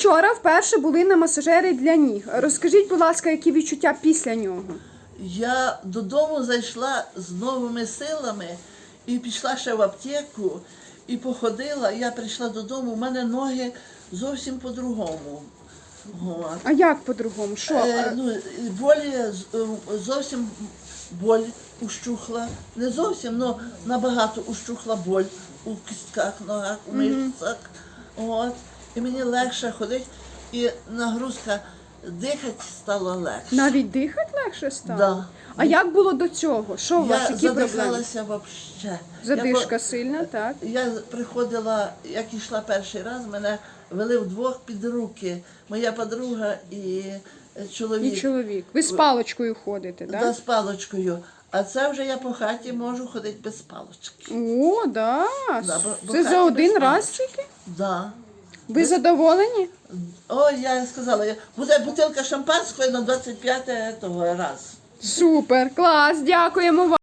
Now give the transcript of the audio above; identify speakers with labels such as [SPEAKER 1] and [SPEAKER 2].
[SPEAKER 1] вчора вперше були на масажері для ніг. Розкажіть, будь ласка, які відчуття після нього?
[SPEAKER 2] Я додому зайшла з новими силами і пішла ще в аптеку і походила. Я прийшла додому, у мене ноги зовсім по-другому. От.
[SPEAKER 1] А як по-другому? Що?
[SPEAKER 2] Е, ну, болі е, зовсім боль ущухла. Не зовсім, але набагато ущухла боль у кістках, ногах, у мишцях. От. І мені легше ходити, і нагрузка дихати стало легше.
[SPEAKER 1] Навіть дихати легше стало?
[SPEAKER 2] Да.
[SPEAKER 1] А як було до цього? Що у вас,
[SPEAKER 2] Я
[SPEAKER 1] які проблеми?
[SPEAKER 2] задихалася взагалі.
[SPEAKER 1] Задишка сильна, так?
[SPEAKER 2] Я, приходила, як йшла перший раз, мене вели вдвох під руки. Моя подруга і е, чоловік.
[SPEAKER 1] І чоловік. Ви з паличкою ходите, так?
[SPEAKER 2] Да, з паличкою. А це вже я по хаті можу ходити без палички.
[SPEAKER 1] О, да.
[SPEAKER 2] Да, бо- бо
[SPEAKER 1] Це за один
[SPEAKER 2] без
[SPEAKER 1] раз тільки?
[SPEAKER 2] Да.
[SPEAKER 1] Ви задоволені?
[SPEAKER 2] О, я сказала, я- буде бутилка шампанського на 25 того раз.
[SPEAKER 1] Супер, клас, дякуємо вам.